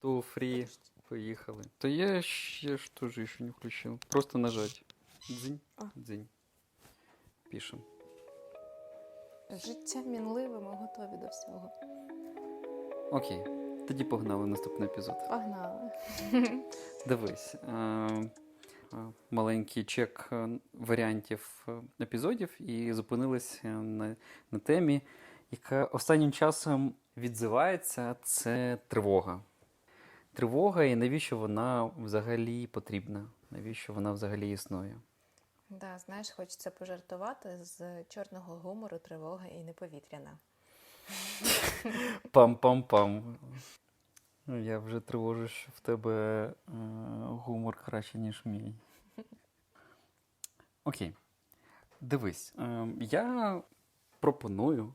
То фрі. Поїхали. То я ще ж теж еще не включил. Просто нажать. Дзинь. А. Дзинь. Пишем. Життя мінливе, ми готові до всього. Окей. Тоді погнали в наступний епізод. Погнали. Дивись. Е, е, маленький чек е, варіантів е, епізодів і зупинились е, на, на темі, яка останнім часом відзивається, це тривога. Тривога і навіщо вона взагалі потрібна? Навіщо вона взагалі існує? Да, знаєш, хочеться пожартувати з чорного гумору, тривога і неповітряна. Пам-пам-пам. Ну, Я вже тривожу, що в тебе е, гумор краще, ніж мій. Окей. Дивись, е, я пропоную,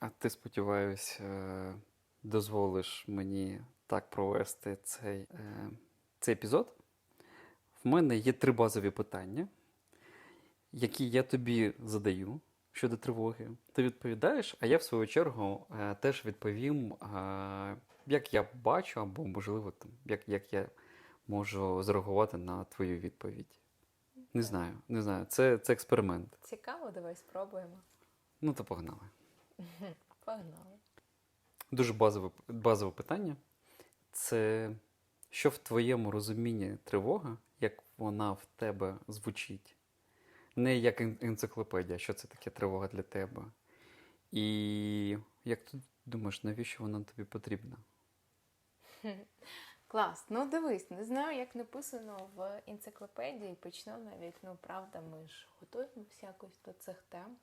а ти, сподіваюся, е, дозволиш мені так провести цей, е, цей епізод. В мене є три базові питання, які я тобі задаю щодо тривоги. Ти відповідаєш, а я в свою чергу е, теж відповім, е, як я бачу, або, можливо, там, як, як я можу зреагувати на твою відповідь. Не знаю, не знаю. Це, це експеримент. Цікаво, давай спробуємо. Ну, то погнали. Погнали. Дуже базове, базове питання. Це що в твоєму розумінні тривога, як вона в тебе звучить? Не як енциклопедія, що це таке тривога для тебе. І як ти думаєш, навіщо вона тобі потрібна? Клас. Ну дивись, не знаю, як написано в енциклопедії. Почну навіть, ну правда, ми ж готуємося якось до цих тем.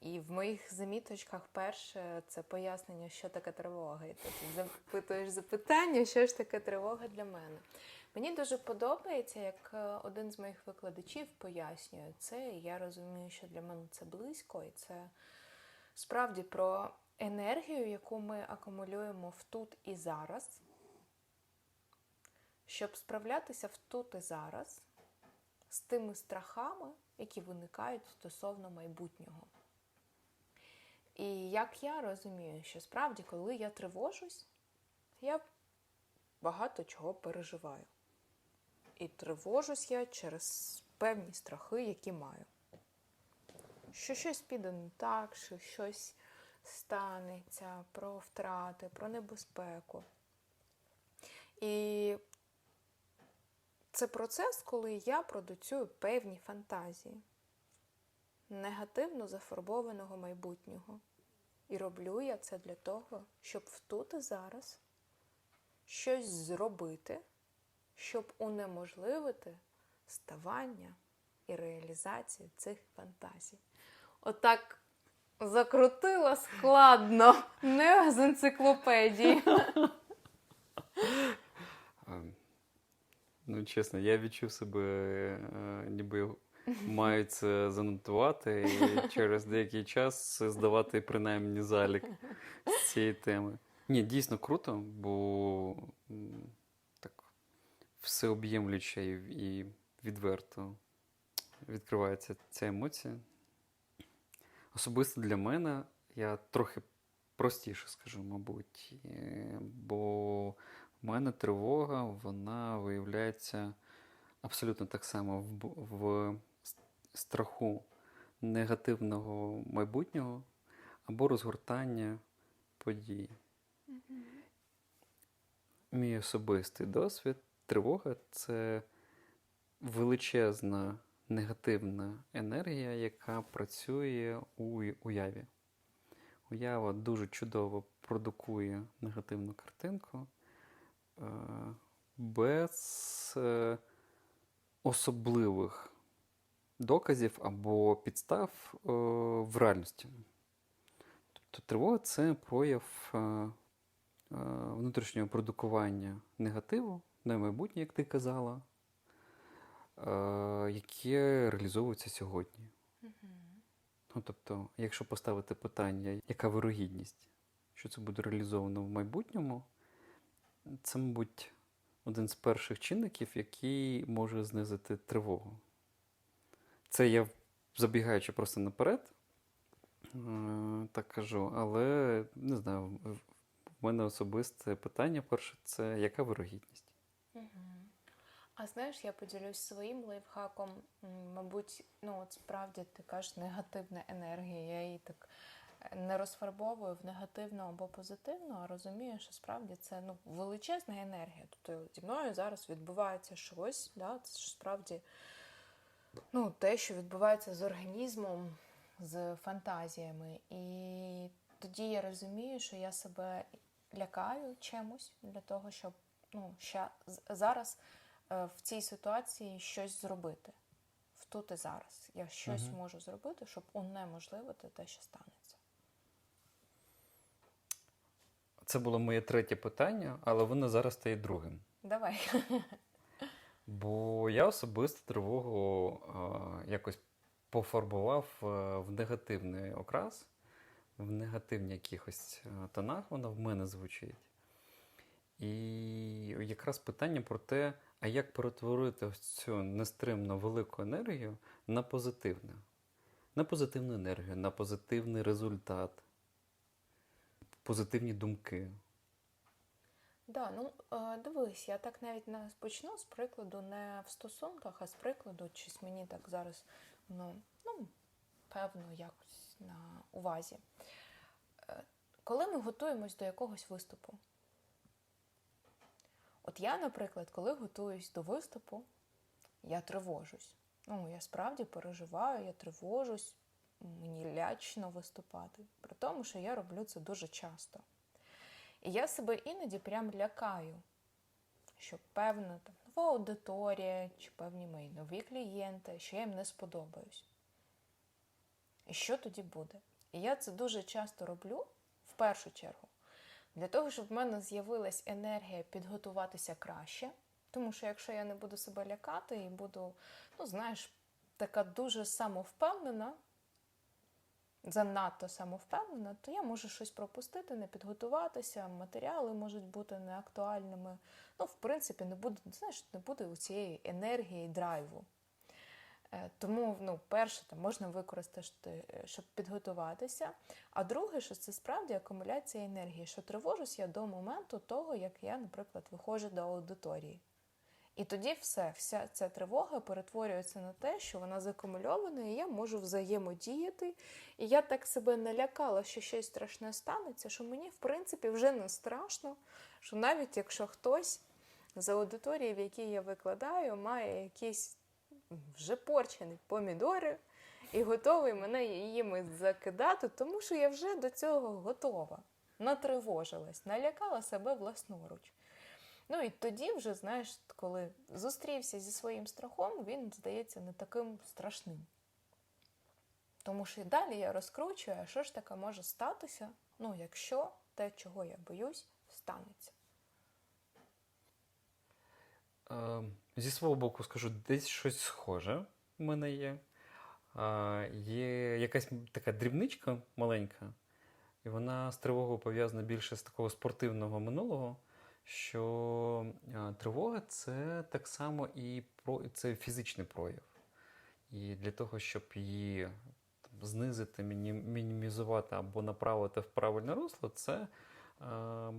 І в моїх заміточках перше це пояснення, що таке тривога. І ти запитуєш запитання, що ж таке тривога для мене. Мені дуже подобається, як е, один з моїх викладачів пояснює це. і Я розумію, що для мене це близько, і це справді про енергію, яку ми акумулюємо в тут і зараз, щоб справлятися в тут і зараз з тими страхами, які виникають стосовно майбутнього. І як я розумію, що справді, коли я тривожусь, я багато чого переживаю. І тривожусь я через певні страхи, які маю. Що щось піде не так, що щось станеться, про втрати, про небезпеку. І це процес, коли я продуцюю певні фантазії негативно зафарбованого майбутнього. І роблю я це для того, щоб в тут і зараз щось зробити, щоб унеможливити ставання і реалізацію цих фантазій. Отак закрутила складно, не з енциклопедії. Ем, Ну, чесно, я відчув себе, е, ніби маю це занотувати і через деякий час здавати принаймні залік з цієї теми. Ні, дійсно круто, бо так всеоб'ємлюче і відверто відкривається ця емоція. Особисто для мене я трохи простіше скажу, мабуть, бо в мене тривога, вона виявляється абсолютно так само в, в страху негативного майбутнього або розгортання подій. Мій особистий досвід, тривога це величезна негативна енергія, яка працює у уяві. Уява дуже чудово продукує негативну картинку е, без е, особливих доказів або підстав е, в реальності. Тобто тривога це прояв е, е, внутрішнього продукування негативу на майбутнє, як ти казала, е, яке реалізовується сьогодні. Ну, тобто, якщо поставити питання, яка вирогідність, що це буде реалізовано в майбутньому, це, мабуть, один з перших чинників, який може знизити тривогу. Це я забігаючи просто наперед, е, так кажу, але не знаю, в- мене особисте питання перше це яка вирогідність? А знаєш, я поділюсь своїм лайфхаком. Мабуть, ну от справді ти кажеш негативна енергія. Я її так е, не розфарбовую в негативну або позитивну, а розумію, що справді це ну, величезна енергія. Тобто зі мною зараз відбувається щось, да? це справді ну, те, що відбувається з організмом, з фантазіями. І тоді я розумію, що я себе лякаю чимось для того, щоб ну, з- зараз е, в цій ситуації щось зробити. В тут і зараз. Я щось Мгм. можу зробити, щоб унеможливити те, що станеться. Це було моє третє питання, але воно зараз стає другим. Давай. Бо я особисто тривогу е, якось пофарбував е, в негативний окрас, в негативні якихось е, тонах вона в мене звучить. І якраз питання про те, а як перетворити ось цю нестримно велику енергію на позитивне, на позитивну енергію, на позитивний результат, позитивні думки. Да, ну дивись, я так навіть не почну з прикладу не в стосунках, а з прикладу, щось мені так зараз ну, ну певно, якось на увазі. Е, Коли ми готуємось до якогось виступу, от я, наприклад, коли готуюсь до виступу, я тривожусь. Ну, я справді переживаю, я тривожусь, мені лячно виступати, при тому, що я роблю це дуже часто. І я себе іноді прям лякаю, що певна там нова аудиторія чи певні мої нові клієнти, що я їм не сподобаюсь. І що тоді буде? І я це дуже часто роблю в першу чергу, для того, щоб в мене з'явилась енергія підготуватися краще. Тому що якщо я не буду себе лякати і буду, ну знаєш, така дуже самовпевнена, занадто самовпевнена, то я можу щось пропустити, не підготуватися, матеріали можуть бути неактуальними. Ну, в принципі, не буде, знаєш, не буде у цієї енергії, драйву. Е, Тому, ну, перше, там можна використати, е, щоб підготуватися. А друге, що це справді акумуляція енергії, що тривожусь я до моменту того, як я, наприклад, виходжу до аудиторії. І тоді все, вся ця тривога перетворюється на те, що вона закумульована, і я можу взаємодіяти. І я так себе налякала, що щось страшне станеться, що мені, в принципі, вже не страшно, що навіть якщо хтось з аудиторії, в якій я викладаю, має якісь вже порчені помідори і готовий мене їми закидати, тому що я вже до цього готова. Натривожилась, налякала себе власноруч. Ну і тоді вже, знаєш, коли зустрівся зі своїм страхом, він здається не таким страшним. Тому що і далі я розкручую, а що ж таке може статися, ну, якщо те, чого я боюсь, станеться. Е, Зі свого боку скажу, десь щось схоже в мене є. Е, Є якась така дрібничка маленька, і вона з тривогою пов'язана більше з такого спортивного минулого, що тривога це так само і про це фізичний прояв. І для того, щоб її там, знизити, мінімізувати або направити в правильне русло, це е,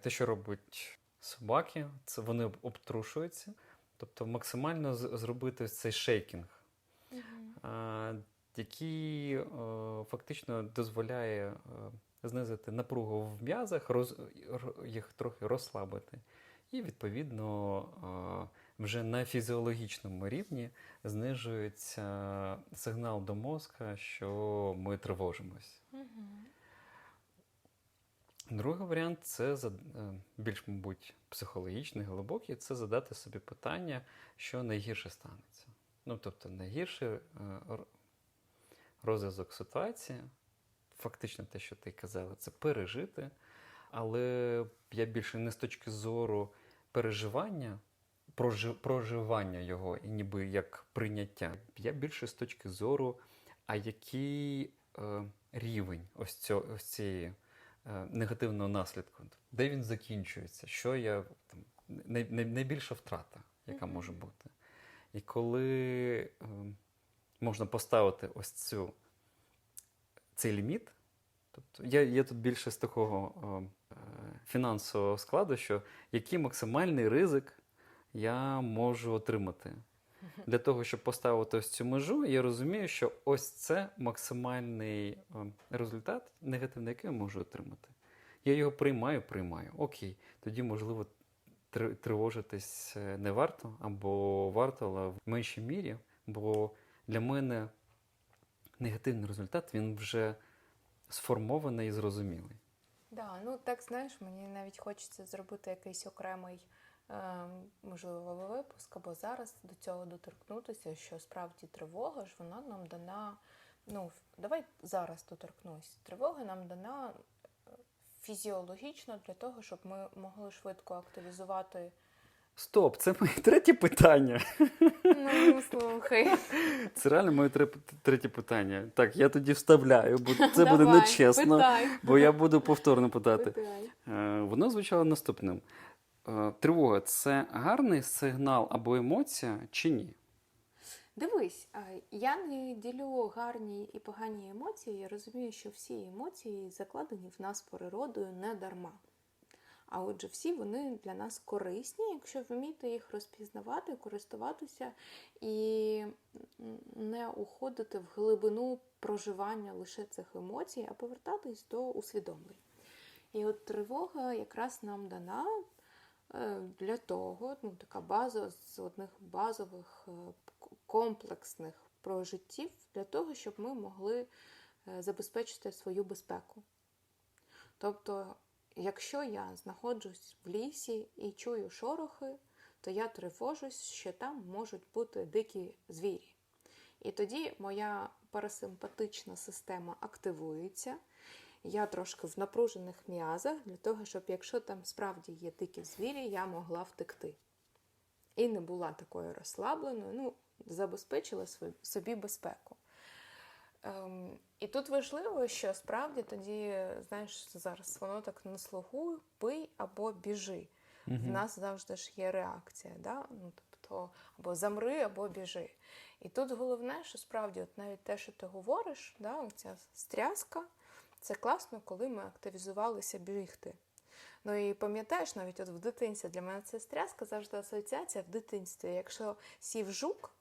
те, що робить собаки, це вони обтрушуються. Тобто максимально з- зробити цей шейкінг, а, який е, фактично дозволяє е, знизити напругу в м'язах, роз, їх трохи розслабити. І, відповідно, вже на фізіологічному рівні знижується сигнал до мозка, що ми тривожимось. Другий варіант це е, більш, мабуть, психологічний, глибокий, це задати собі питання, що найгірше станеться. Ну, тобто, найгірший е, розв'язок ситуації, фактично те, що ти казала, це пережити. Але я більше не з точки зору переживання, прожи- проживання його і ніби як прийняття. Я більше з точки зору, а який е, рівень ось, цього, ось цієї е, негативного наслідку, де він закінчується, що я там най, най, найбільша втрата, яка може бути. І коли е, можна поставити ось цю, цей ліміт, тобто я, я тут більше з такого е, фінансового складу, що який максимальний ризик я можу отримати. Для того, щоб поставити ось цю межу, я розумію, що ось це максимальний е, результат, негативний, який я можу отримати. Я його приймаю, приймаю. Окей, тоді, можливо, тривожитись е, не варто, або варто, але в меншій мірі, бо для мене негативний результат він вже сформований і зрозумілий. Да, ну так знаєш, мені навіть хочеться зробити якийсь окремий, е, можливо, випуск або зараз до цього доторкнутися, що справді тривога ж вона нам дана. Ну, давай зараз доторкнусь. Тривога нам дана е, фізіологічно для того, щоб ми могли швидко активізувати. Стоп, це моє третє питання. Ну, слухай. Це реально моє третє питання. Так, я тоді вставляю, бо це буде нечесно, Питай. бо я буду повторно питати. Питай. Е, Воно звучало наступним: Е, тривога це гарний сигнал або емоція чи ні? Дивись, я не ділю гарні і погані емоції. Я розумію, що всі емоції закладені в нас природою не дарма. А отже, всі вони для нас корисні, якщо вміти їх розпізнавати, користуватися і не уходити в глибину проживання лише цих емоцій, а повертатись до усвідомлень. І от тривога якраз нам дана е, для того, ну, така база з одних базових е, комплексних прожиттів для того, щоб ми могли е, забезпечити свою безпеку. Тобто, якщо я знаходжусь в лісі і чую шорохи, то я тривожусь, що там можуть бути дикі звірі. І тоді моя парасимпатична система активується. Я трошки в напружених м'язах для того, щоб якщо там справді є дикі звірі, я могла втекти. І не була такою розслабленою, ну, забезпечила собі безпеку. Ем, і тут важливо, що справді тоді, знаєш, зараз воно так на слугу пий або біжи. В нас завжди ж є реакція, да? ну, тобто або замри, або біжи. І тут головне, що справді, от навіть те, що ти говориш, да, ця стряска, це класно, коли ми активізувалися бігти. Ну і пам'ятаєш, навіть от в дитинстві для мене це стряска завжди асоціація в дитинстві. Якщо сів жук,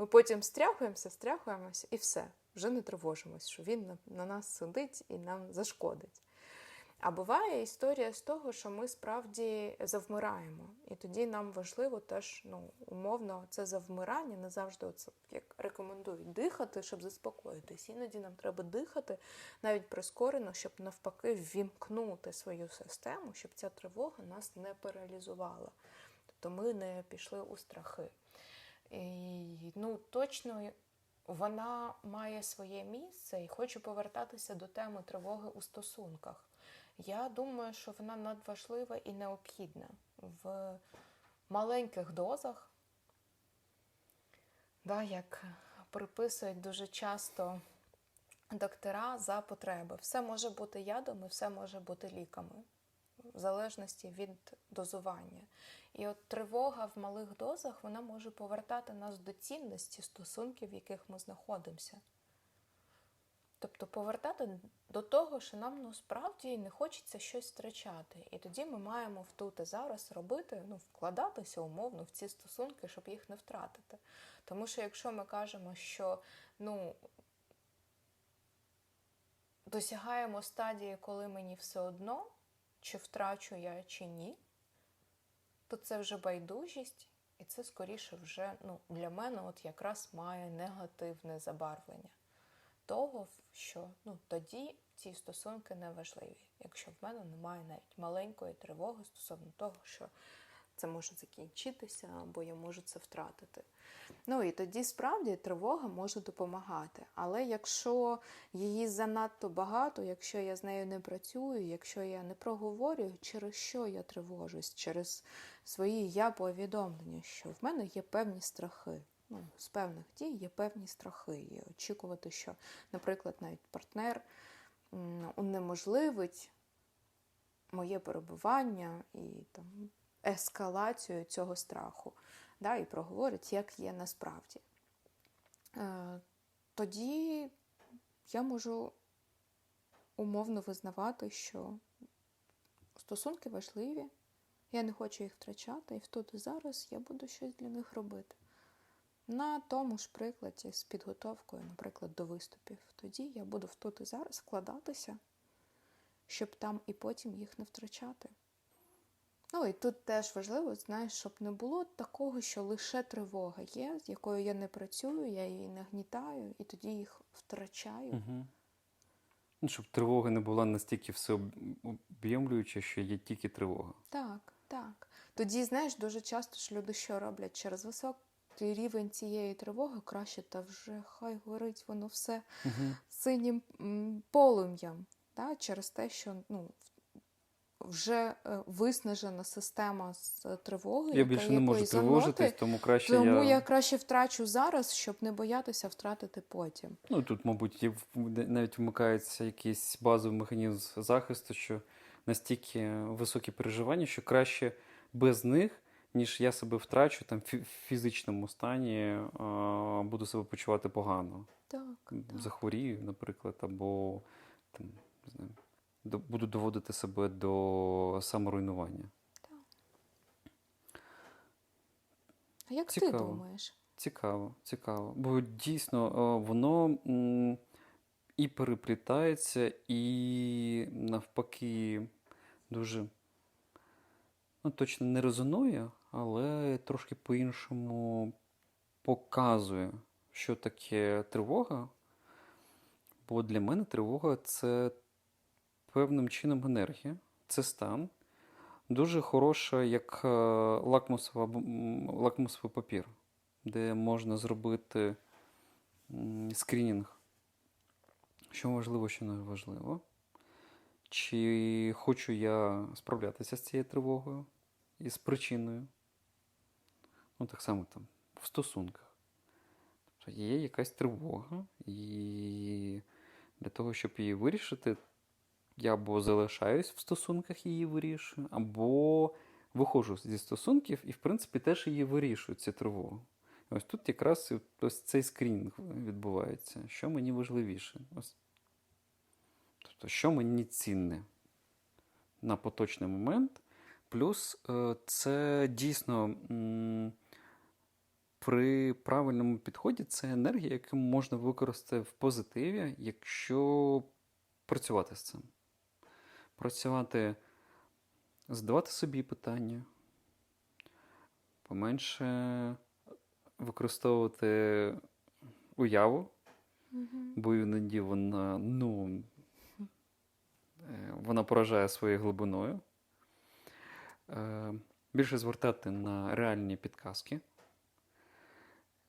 ми потім стряхуємося, стряхуємося і все, вже не тривожимось, що він на, на нас сидить і нам зашкодить. А буває історія з того, що ми справді завмираємо. І тоді нам важливо теж, ну, умовно, це завмирання не завжди оце, як рекомендують дихати, щоб заспокоїтись. Іноді нам треба дихати навіть прискорено, щоб навпаки ввімкнути свою систему, щоб ця тривога нас не паралізувала. Тобто ми не пішли у страхи. І, ну, точно вона має своє місце і хочу повертатися до теми тривоги у стосунках. Я думаю, що вона надважлива і необхідна в маленьких дозах, да, як приписують дуже часто доктора за потреби. Все може бути ядом і все може бути ліками, в залежності від дозування. І от тривога в малих дозах вона може повертати нас до цінності стосунків, в яких ми знаходимося. Тобто повертати до того, що нам ну, не хочеться щось втрачати. І тоді ми маємо тут і зараз робити, ну, вкладатися умовно в ці стосунки, щоб їх не втратити. Тому що якщо ми кажемо, що ну, досягаємо стадії, коли мені все одно, чи втрачу я, чи ні, то це вже байдужість, і це скоріше вже ну, для мене от якраз має негативне забарвлення того, що ну, тоді ці стосунки не важливі, якщо в мене немає навіть маленької тривоги стосовно того, що це може закінчитися, або я можу це втратити. Ну і тоді справді тривога може допомагати. Але якщо її занадто багато, якщо я з нею не працюю, якщо я не проговорюю, через що я тривожусь, через свої я повідомлення, що в мене є певні страхи. Ну, з певних дій є певні страхи. І очікувати, що, наприклад, навіть партнер унеможливить моє перебування і там ескалацію цього страху, да, і проговорить, як є насправді. Е, тоді я можу умовно визнавати, що стосунки важливі, я не хочу їх втрачати, і тут і зараз я буду щось для них робити. На тому ж прикладі з підготовкою, наприклад, до виступів. Тоді я буду тут і зараз вкладатися, щоб там і потім їх не втрачати. Ну і тут теж важливо, знаєш, щоб не було такого, що лише тривога є, з якою я не працюю, я її нагнітаю, і тоді їх втрачаю. Угу. Ну, щоб тривога не була настільки всеоб'ємлююча, що є тільки тривога. Так, так. Тоді, знаєш, дуже часто ж люди що роблять через високий рівень цієї тривоги, краще та вже хай горить воно все Угу. синім полум'ям. Та? Через те, що ну, вже е, виснажена система з е, тривогою. Я більше не можу тривожитись, тому краще Тому я. я краще втрачу зараз, щоб не боятися втратити потім. Ну тут, мабуть, навіть вмикається якийсь базовий механізм захисту, що настільки високі переживання, що краще без них, ніж я себе втрачу там в фізичному стані, а, буду себе почувати погано. Так. Захворію, наприклад, або там, не знаю, буду доводити себе до саморуйнування. А як ти думаєш? Цікаво, цікаво. Бо дійсно е, воно і переплітається, і навпаки дуже ну, точно не резонує, але трошки по-іншому показує, що таке тривога. Бо для мене тривога це певним чином енергія, це стан. Дуже хороша, як е, лакмусова, лакмусовий папір де можна зробити м, скринінг, що важливо, що не важливо. Чи хочу я справлятися з цією тривогою і з причиною. Ну, так само там в стосунках. Тобто є якась тривога, і для того, щоб її вирішити, я або залишаюсь в стосунках її вирішую, або виходжу зі стосунків і, в принципі, теж її вирішую, цю тривогу. Ось тут якраз ось цей скрінінг відбувається. Що мені важливіше? Ось. Тобто, що мені цінне на поточний момент. Плюс е, це дійсно при правильному підході це енергія, яку можна використати в позитиві, якщо працювати з цим. Працювати, задавати собі питання, поменше використовувати уяву, Угу. бо іноді вона, ну, е, вона поражає своєю глибиною. Е, Більше звертати на реальні підказки,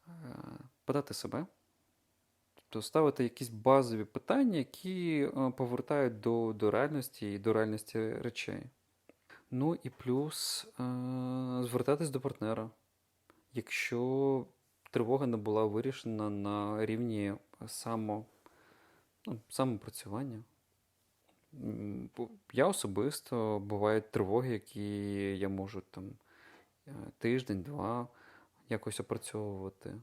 Е, питати себе, тобто ставити якісь базові питання, які е, повертають до, до реальності і до реальності речей. Ну і плюс е, звертатись до партнера якщо тривога не була вирішена на рівні само, ну, самопрацювання. Я особисто бувають тривоги, які я можу там е, тиждень-два якось опрацьовувати.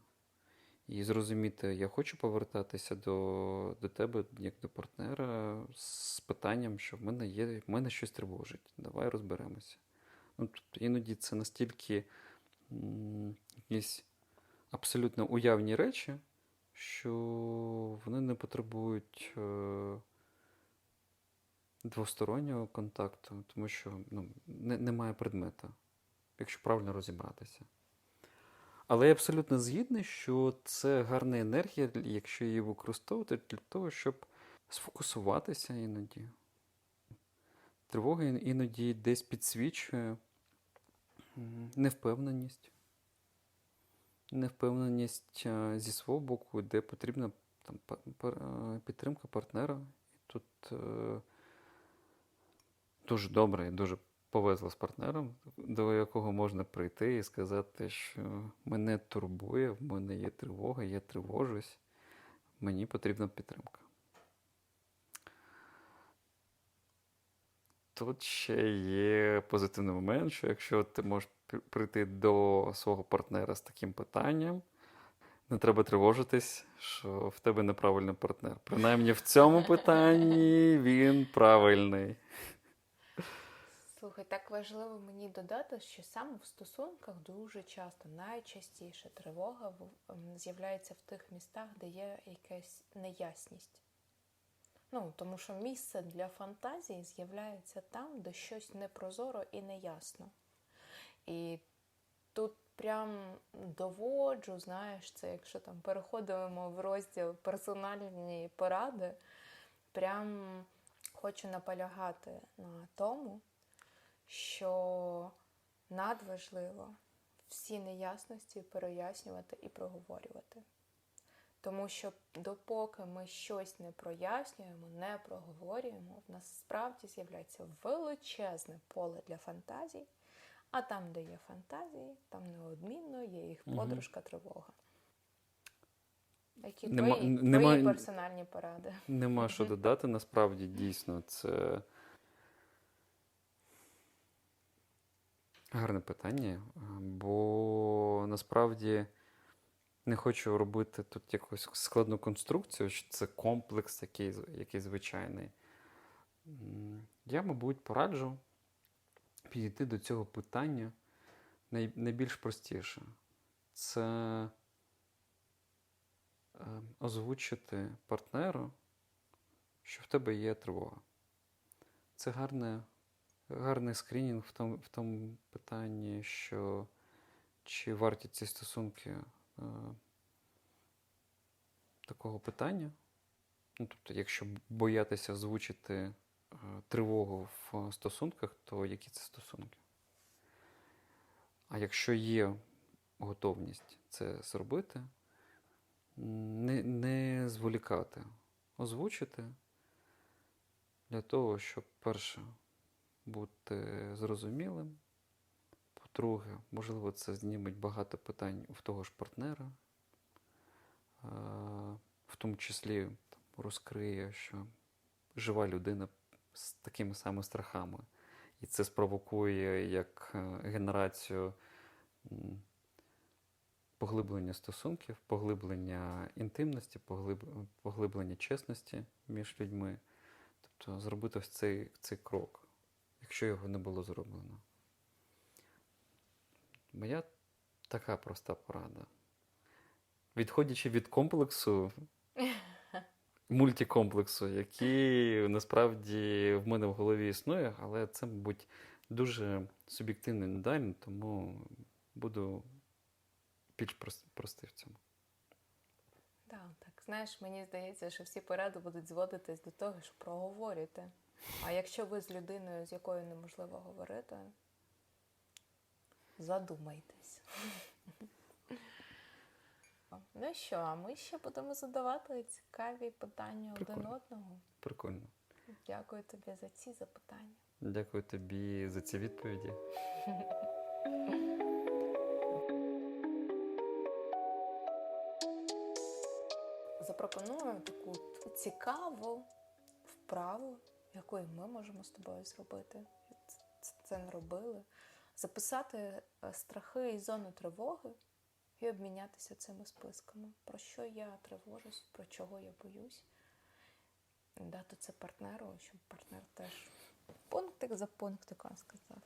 І зрозуміти, я хочу повертатися до, до тебе як до партнера з питанням, що в мене є, в мене щось тривожить. Давай розберемося. Ну, тобто іноді це настільки якісь абсолютно уявні речі, що вони не потребують е, двостороннього контакту, тому що ну, не, немає предмета, якщо правильно розібратися. Але я абсолютно згідний, що це гарна енергія, якщо її використовувати для того, щоб сфокусуватися іноді. Тривога іноді десь підсвічує невпевненість. Невпевненість е, зі свого боку, де потрібна там, е, підтримка партнера. І тут е, дуже добре і дуже повезло з партнером, до якого можна прийти і сказати, що мене турбує, в мене є тривога, я тривожусь, мені потрібна підтримка. Тут ще є позитивний момент, що якщо ти можеш прийти до свого партнера з таким питанням, не треба тривожитись, що в тебе неправильний партнер. Принаймні в цьому питанні він правильний. Слухай, так важливо мені додати, що саме в стосунках дуже часто, найчастіше тривога з'являється в тих містах, де є якась неясність. Ну, тому що місце для фантазії з'являється там, де щось непрозоро і неясно. І тут прям доводжу, знаєш, це якщо там переходимо в розділ персональні поради, прям хочу наполягати на тому, що надважливо всі неясності переяснювати і проговорювати. Тому що допоки ми щось не прояснюємо, не проговорюємо, в нас справді з'являється величезне поле для фантазій, а там, де є фантазії, там неодмінно є їх подружка тривога. Які Нема- твої, нема- твої персональні поради? Нема що додати, насправді дійсно це гарне питання, бо насправді не хочу робити тут якусь складну конструкцію, що це комплекс який, який звичайний. Я, мабуть, пораджу підійти до цього питання найбільш простіше. Це е, озвучити партнеру, що в тебе є тривога. Це гарне, гарний скринінг в тому, в тому питанні, що чи варті ці стосунки е, такого питання. Ну, тобто, якщо боятися озвучити е, тривогу в стосунках, то які це стосунки? А якщо є готовність це зробити, не, не зволікати, озвучити для того, щоб перше бути зрозумілим. По-друге, можливо, це зніметь багато питань в того ж партнера, Е, в тому числі розкриє, що жива людина з такими самими страхами. І це спровокує як е, генерацію поглиблення стосунків, поглиблення інтимності, поглиблення чесності між людьми. Тобто зробити цей, цей крок, якщо його не було зроблено. Моя така проста порада. Відходячи від комплексу, мультикомплексу, який насправді в мене в голові існує, але це, мабуть, дуже суб'єктивно і недально, тому буду більш простий в цьому. Да, так, знаєш, мені здається, що всі поради будуть зводитись до того, що проговорюйте. А якщо ви з людиною, з якою неможливо говорити, задумайтесь. Ну що, а ми ще будемо задавати цікаві питання один Прикольно. одному. Прикольно. Дякую тобі за ці запитання. Дякую тобі за ці відповіді. Запропоную таку цікаву вправу, яку і ми можемо з тобою зробити. Це- Це не робили. Записати е, страхи і зону тривоги і обмінятися цими списками. Про що я тривожусь, про чого я боюсь. Дати це партнеру, щоб партнер теж пунктик за пунктиком сказав.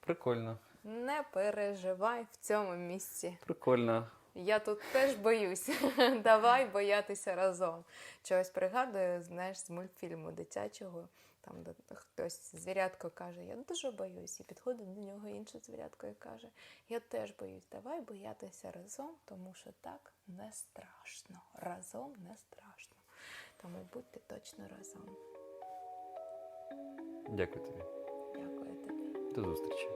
Прикольно. Не переживай в цьому місці. Прикольно. Я тут теж боюсь. Давай боятися разом. Чогось пригадую, знаєш, з мультфільму дитячого, там де хтось звірятко каже, я дуже боюсь, і підходить до нього інше звірятко і каже, я теж боюсь, давай боятися разом, тому що так не страшно. Разом не страшно. Тому будьте точно разом. Дякую тобі. Дякую тобі. До зустрічі.